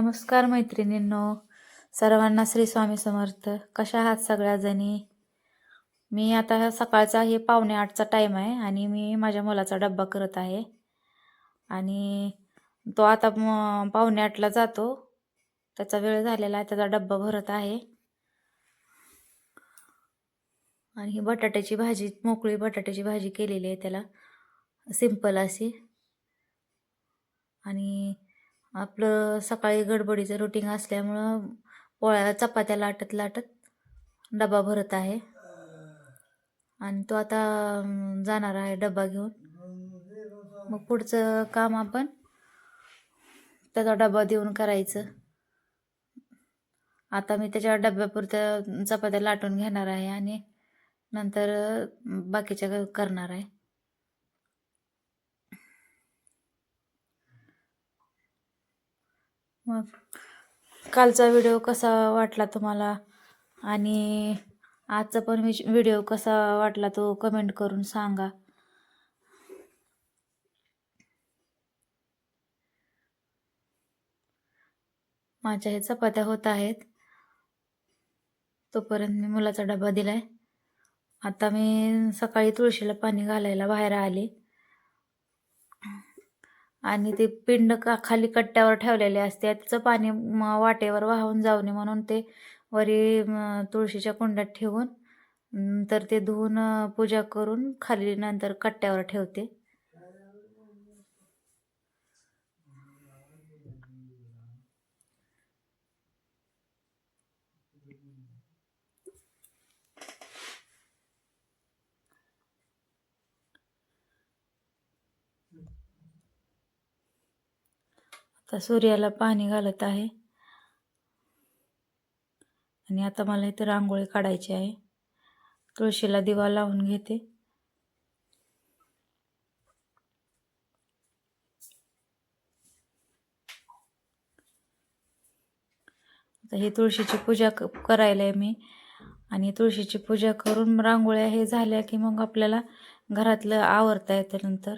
नमस्कार मैत्रिणींनो. सर्वांना श्री स्वामी समर्थ. कशा आहात सगळ्याजणी? मी आता सकाळचा हे पावणे आठचा टाईम आहे आणि मी माझ्या मुलाचा डब्बा करत आहे. आणि तो आता म- पावणे आठला जातो. त्याचा वेळ झालेला आहे त्याचा डब्बा भरत आहे. आणि ही बटाट्याची भाजी मोकळी बटाट्याची भाजी केलेली आहे त्याला. सिंपल अशी. आणि आपलं सकाळी गडबडीचं रुटीन असल्यामुळं पोळ्या चपात्या लाटत लाटत डबा भरत आहे. आणि तो आता जाणार आहे डबा घेऊन. मग पुढचं काम आपण त्याचा डबा देऊन करायचं. आता मी त्याच्या डब्यापुरत्या चपात्या लाटून घेणार आहे आणि नंतर बाकीच्या क- करणार आहे. मग कालचा व्हिडिओ कसा वाटला तुम्हाला? आणि आजचा पण विच- व्हिडिओ कसा वाटला तो कमेंट करून सांगा. माझ्या हे चपात्या होत आहेत. तोपर्यंत मी मुलाचा डबा दिलाय. आता मी सकाळी तुळशीला पाणी घालायला बाहेर आले. आणि ते पिंड का खाली कट्ट्यावर ठेवलेले असते. त्याचं पाणी वाटेवर वाहून जाऊ नये म्हणून ते वरी तुळशीच्या कुंडात ठेवून तर ते धुवून पूजा करून खाली नंतर कट्ट्यावर ठेवते. आता सूर्याला पाणी घालत आहे. आणि आता मला इथं रांगोळी काढायची आहे. तुळशीला दिवा लावून घेते. आता ही तुळशीची पूजा क- करायला आहे मी. आणि तुळशीची पूजा करून रांगोळ्या हे झाल्या की मग आपल्याला घरातलं आवरता येतं नंतर.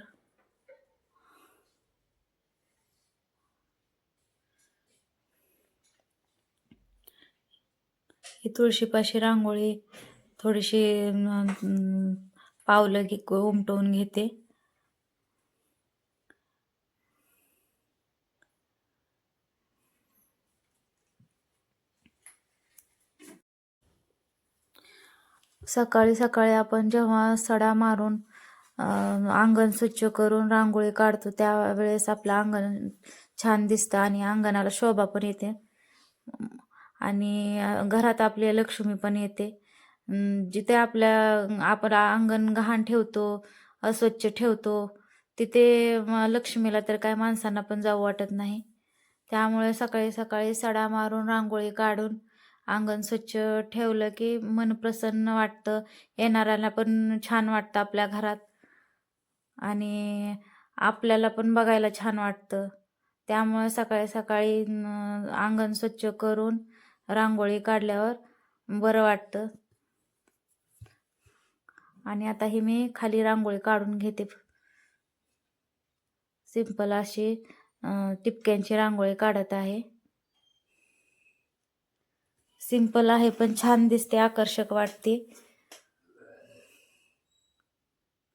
की तुळशीपाशी रांगोळी थोडीशी पावलं घे उमटवून घेते. सकाळी सकाळी आपण जेव्हा सडा मारून अंगण स्वच्छ करून रांगोळी काढतो त्यावेळेस आपलं अंगण छान दिसतं आणि अंगणाला शोभा पण येते. आणि घरात आपल्या लक्ष्मी पण येते. जिथे आपल्या आपण अंगण गहाण ठेवतो अस्वच्छ ठेवतो तिथे लक्ष्मीला तर काय माणसांना पण जाऊ वाटत नाही. त्यामुळे सकाळी सकाळी सडा मारून रांगोळी काढून अंगण स्वच्छ ठेवलं की मन प्रसन्न वाटतं. येणाऱ्याला पण छान वाटतं आपल्या घरात. आणि आपल्याला पण बघायला छान वाटतं. त्यामुळे सकाळी सकाळी अंगण स्वच्छ करून रांगोळी काढल्यावर बरं वाटतं. आणि आता ही मी खाली रांगोळी काढून घेते. सिंपल अशी टिपक्यांची रांगोळी काढत आहे. सिंपल आहे पण छान दिसते आकर्षक वाटते.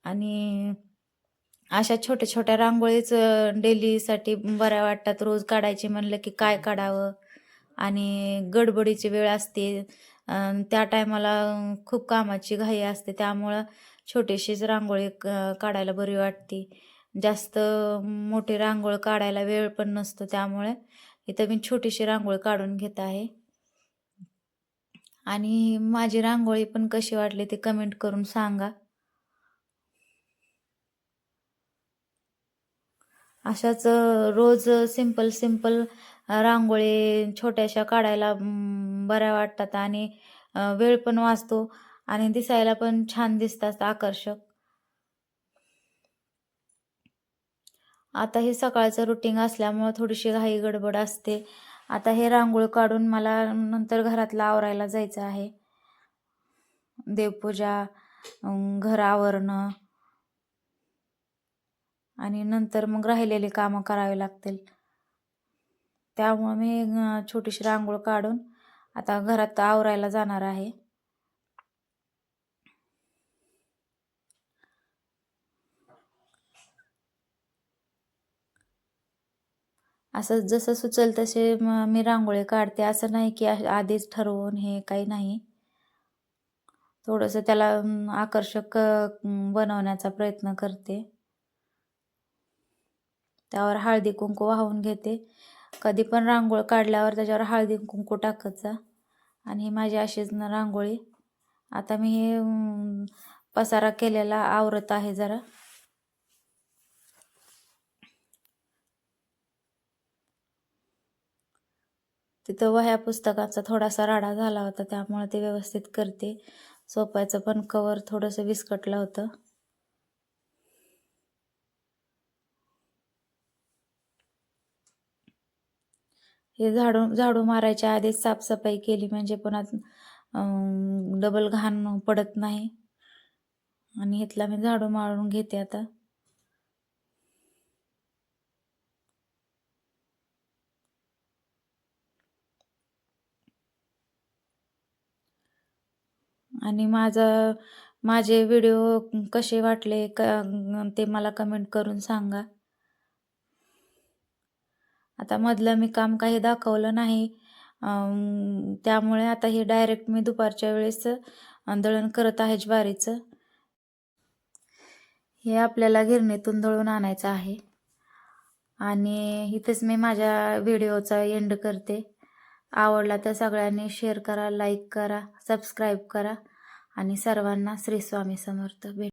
आणि अशा छोट्या छोट्या रांगोळीच डेलीसाठी बऱ्या वाटतात. रोज काढायची म्हणलं की काय काढावं? आणि गडबडीची वेळ असते. त्या टायमाला खूप कामाची घाई असते. त्यामुळं छोटीशीच रांगोळी काढायला बरी वाटते. जास्त मोठी रांगोळ काढायला वेळ पण नसतो. त्यामुळे इथं मी छोटीशी रांगोळी काढून घेत आहे. आणि माझी रांगोळी पण कशी वाटली ते कमेंट करून सांगा. अशाच रोज सिंपल सिंपल रांगोळी छोट्याशा काढायला बऱ्या वाटतात आणि वेळ पण वाचतो आणि दिसायला पण छान दिसतात आकर्षक. आता हे सकाळचं रुटीन असल्यामुळं थोडीशी घाई गडबड असते. आता हे रांगोळी काढून मला नंतर घरातलं आवरायला जायचं आहे. देवपूजा घर आवरणं आणि नंतर मग राहिलेली कामं करावी लागतील. त्यामुळं मी छोटीशी रांगोळ काढून आता घरात आवरायला जाणार आहे. असं जसं सुचल तसे मी रांगोळी काढते. असं नाही की आधीच ठरवून हे काही नाही. थोडंसं त्याला आकर्षक बनवण्याचा प्रयत्न करते. त्यावर हळदी कुंकू वाहून घेते. कधी पण रांगोळ काढल्यावर त्याच्यावर हळदी कुंकू टाकत जा आणि ही माझी अशीच ना रांगोळी. आता मी हे पसारा केलेला आवरत आहे जरा. तिथं वह्या पुस्तकाचा थोडासा राडा झाला होता त्यामुळे ते व्यवस्थित करते. सोप्याचं पण कवर थोडंसं विस्कटलं होतं. हे झाडू झाडू मारायच्या आधीच साफसफाई केली म्हणजे पुन्हा डबल घाण पडत नाही. आणि इथला मी झाडू मारून घेते आता. आणि माझं माझे व्हिडिओ कसे वाटले क ते मला कमेंट करून सांगा. आता मधलं मी काम काही दाखवलं नाही. त्यामुळे आता हे डायरेक्ट मी दुपारच्या वेळेस दळण करत आहे ज्वारीचं. हे आपल्याला गिरणीतून दळून आणायचं आहे. आणि इथेच मी माझ्या व्हिडिओचा एंड करते. आवडला तर सगळ्यांनी शेअर करा लाईक करा सबस्क्राईब करा. आणि सर्वांना श्री स्वामी समर्थ भेट